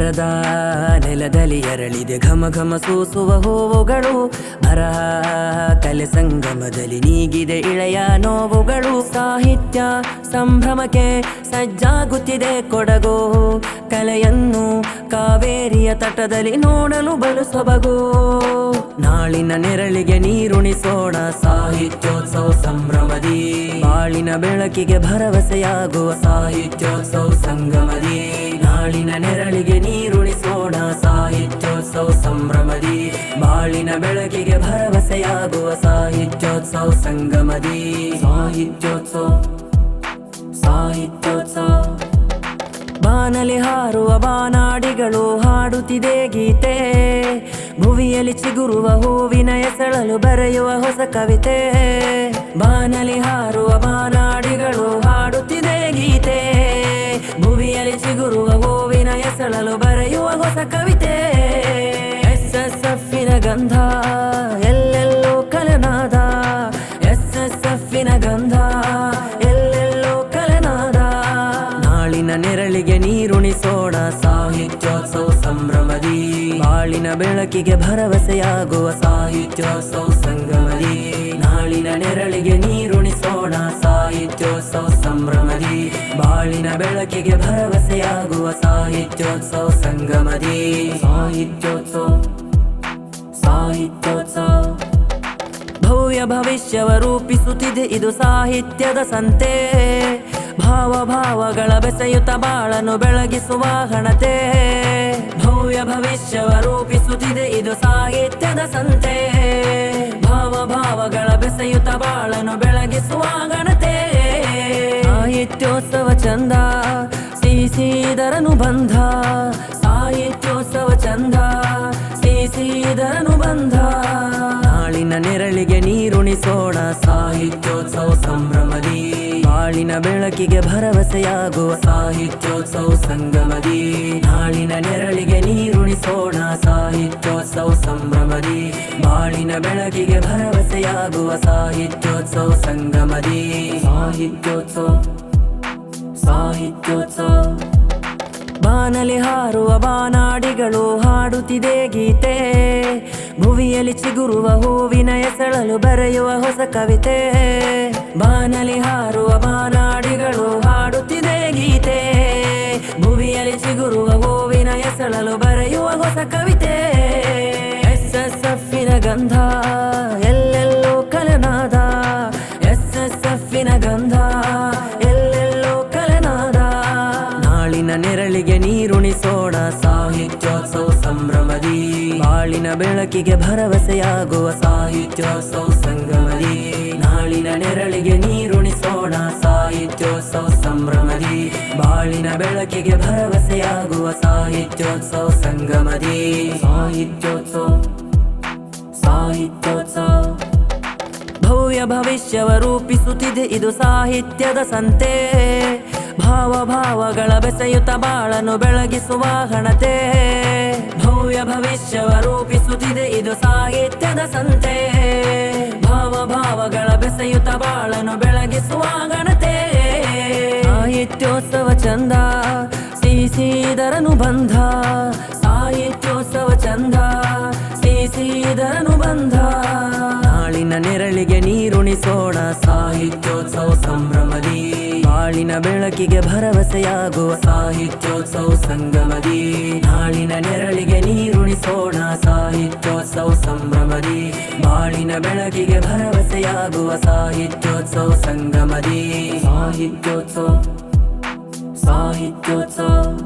ಭರದ ನೆಲದಲ್ಲಿ ಎರಳಿದೆ ಘಮ ಘಮ ಸೂಸುವ ಹೂವುಗಳು. ಬರಹ ಕಲೆ ಸಂಗಮದಲ್ಲಿ ನೀಗಿದೆ ಇಳೆಯ ನೋವುಗಳು. ಸಾಹಿತ್ಯ ಸಂಭ್ರಮಕ್ಕೆ ಸಜ್ಜಾಗುತ್ತಿದೆ ಕೊಡಗು. ಕಲೆಯನ್ನು ಕಾವೇರಿಯ ತಟದಲ್ಲಿ ನೋಡಲು ಬಲು ನಾಳಿನ ನೆರಳಿಗೆ ನೀರುಣಿಸೋಣ ಸಾಹಿತ್ಯೋತ್ಸವ ಸಂಭ್ರಮದಿ. ಬಾಳಿನ ಬೆಳಕಿಗೆ ಭರವಸೆಯಾಗುವ ಸಾಹಿತ್ಯೋತ್ಸವ ಸಂಗಮದಿ. ನಾಳಿನ ನೆರಳಿಗೆ ನೀರುಣಿಸೋಣ ಸಾಹಿತ್ಯೋತ್ಸವ ಸಂಭ್ರಮದಿ. ಬಾಳಿನ ಬೆಳಕಿಗೆ ಭರವಸೆಯಾಗುವ ಸಾಹಿತ್ಯೋತ್ಸವ ಸಂಗಮದಿ. ಸಾಹಿತ್ಯೋತ್ಸವ ಸಾಹಿತ್ಯೋತ್ಸವ. ಬಾನಲಿ ಹಾರುವ ಬಾನಾಡಿಗಳು ಹಾಡುತ್ತಿದೆ ಗೀತೆ. ಭುವಿಯಲ್ಲಿ ಚಿಗುರುವ ಹೂವಿನ ಎಸಳಲು ಬರೆಯುವ ಹೊಸ ಕವಿತೆ. ಬಾನಲಿ ಹಾರುವ ಬಾನಾಡಿಗಳು ನಾಳಿನ ನೆರಳಿಗೆ ನೀರುಣಿಸೋಣ. ಸಾಹಿತ್ಯೋತ್ಸವ ಸಂಭ್ರಮದಿ. ಬಾಳಿನ ಬೆಳಕಿಗೆ ಭರವಸೆಯಾಗುವ ಸಾಹಿತ್ಯೋತ್ಸವ ಸಂಗಮದಿ. ನಾಳಿನ ನೆರಳಿಗೆ ನೀರುಣಿಸೋಣ. ಸಾಹಿತ್ಯೋತ್ಸವ ಸಂಭ್ರಮದಿ. ಬಾಳಿನ ಬೆಳಕಿಗೆ ಭರವಸೆಯಾಗುವ ಸಾಹಿತ್ಯೋತ್ಸವ ಸಂಗಮದಿ. ಸಾಹಿತ್ಯೋತ್ಸವ ಸಾಹಿತ್ಯೋತ್ಸವ. ಭವ್ಯ ಭವಿಷ್ಯವ ರೂಪಿಸುತ್ತಿದೆ ಇದು ಸಾಹಿತ್ಯದ ಸಂತೆ. ಭಾವ ಭಾವಗಳ ಬೆಸೆಯುತ ಬಾಳನ್ನು ಬೆಳಗಿಸುವ ಹಣತೆ. ಭವ್ಯ ಭವಿಷ್ಯವ ರೂಪಿಸುತ್ತಿದೆ ಇದು ಸಾಹಿತ್ಯದ ಸಂತೆ. ಭಾವ ಭಾವಗಳ ಬೆಸೆಯುತ ಬಾಳನ್ನು ಬೆಳಗಿಸುವ ಗಣತೆ ಸಾಹಿತ್ಯೋತ್ಸವ ಚಂದ ಸೀಸಿದರನು ಬಂಧ ಸಾಹಿತ್ಯೋತ್ಸವ ಚಂದ ಸೀಸಿದರನು ಬಂಧ ನಾಳಿನ ನೆರಳಿಗೆ ನೀರುಣಿಸೋಣ. ಸಾಹಿತ್ಯೋತ್ಸವ ಸಂಭ್ರಮದಿ. ಬಾಳಿನ ಬೆಳಕಿಗೆ ಭರವಸೆಯಾಗುವ ಸಾಹಿತ್ಯೋತ್ಸವ ಸಂಗಮದಿ. ನಾಳಿನ ನೆರಳಿಗೆ ನೀರುಣಿಸೋಣ. ಸಾಹಿತ್ಯೋತ್ಸವ ಸಂಭ್ರಮದಿ. ಬಾಳಿನ ಬೆಳಕಿಗೆ ಭರವಸೆಯಾಗುವ ಸಾಹಿತ್ಯೋತ್ಸವ ಸಂಗಮದಿ. ಸಾಹಿತ್ಯೋತ್ಸವ ಸಾಹಿತ್ಯೋತ್ಸವ. ಬಾನಲಿ ಹಾರುವ ಬಾನಾಡಿಗಳು ಹಾಡುತ್ತಿದೆ ಗೀತೆ. ಭುವಿಯಲ್ಲಿ ಚಿಗುರುವ ಹೂವಿನ ಎಸಳಲು ಬರೆಯುವ ಹೊಸ ಕವಿತೆ. ಬಾನಲಿ ಹಾರುವ ಬಾನಾಡಿಗಳು ಹಾಡುತ್ತಿದೆ ಗೀತೆ. ಭುವಿಯಲ್ಲಿ ಚಿಗುರುವ ಹೂವಿನ ಎಸಳಲು ಬರೆಯುವ ಹೊಸ ಕವಿತೆ. ಎಸ್ ಎಸ್ ಎಫ್ಫಿನ ಗಂಧ ಎಲ್ಲೆಲ್ಲೋ ಕಲನಾದ. ಎಸ್ ಎಸ್ ಎಫ್ಫಿನ ಗಂಧ ನಾಳಿನ ನೆರಳಿಗೆ ನೀರುಣಿಸೋಣ. ಸಾಹಿತ್ಯೋತ್ಸವ ಸಂಭ್ರಮದಿ. ಬಾಳಿನ ಬೆಳಕಿಗೆ ಭರವಸೆಯಾಗುವ ಸಾಹಿತ್ಯೋತ್ಸವ ಸಂಗಮದಿ. ನಾಳಿನ ನೆರಳಿಗೆ ನೀರುಣಿಸೋಣ. ಸಾಹಿತ್ಯೋತ್ಸವ ಸಂಭ್ರಮದಿ. ಬಾಳಿನ ಬೆಳಕಿಗೆ ಭರವಸೆಯಾಗುವ ಸಾಹಿತ್ಯೋತ್ಸವ ಸಂಗಮದಿ. ಸಾಹಿತ್ಯೋತ್ಸವ ಸಾಹಿತ್ಯೋತ್ಸವ. ಭವ್ಯ ಭವಿಷ್ಯವ ರೂಪಿಸುತ್ತಿದೆ ಇದು ಸಾಹಿತ್ಯದ ಸಂತೆ. ಭಾವ ಭಾವಗಳ ಬೆಸೆಯುತ್ತ ಬಾಳನ್ನು ಬೆಳಗಿಸುವ ಹಣತೆ. ಭವ್ಯ ಭವಿಷ್ಯವ ರೂಪಿಸುತ್ತಿದೆ ಇದು ಸಾಹಿತ್ಯದ ಸಂತೆ. ಭಾವ ಭಾವಗಳ ಬೆಸೆಯುತ್ತ ಬಾಳನ್ನು ಬೆಳಗಿಸುವ ಗಣತೆ ಸಾಹಿತ್ಯೋತ್ಸವ ಚಂದ ಸಿಸಿದರನು ಬಂಧ ಸಾಹಿತ್ಯೋತ್ಸವ ಚಂದ ಸಿಸಿದರನು ಬಂಧ ನಾಳಿನ ನೆರಳಿಗೆ ನೀರುಣಿಸೋಣ ಸಾಹಿತ್ಯೋತ್ಸವ ಸಂಭ್ರಮದಿ. ಬಾಳಿನ ಬೆಳಕಿಗೆ ಭರವಸೆಯಾಗುವ ಸಾಹಿತ್ಯೋತ್ಸವ ಸಂಗಮದಿ. ನಾಳಿನ ನೆರಳಿಗೆ ನೀರುಣಿಸೋಣ ಸಾಹಿತ್ಯೋತ್ಸವ ಸಂಭ್ರಮದಿ. ಬಾಳಿನ ಬೆಳಕಿಗೆ ಭರವಸೆಯಾಗುವ ಸಾಹಿತ್ಯೋತ್ಸವ ಸಂಗಮದಿ. ಸಾಹಿತ್ಯೋತ್ಸವ ಸಾಹಿತ್ಯೋತ್ಸವ.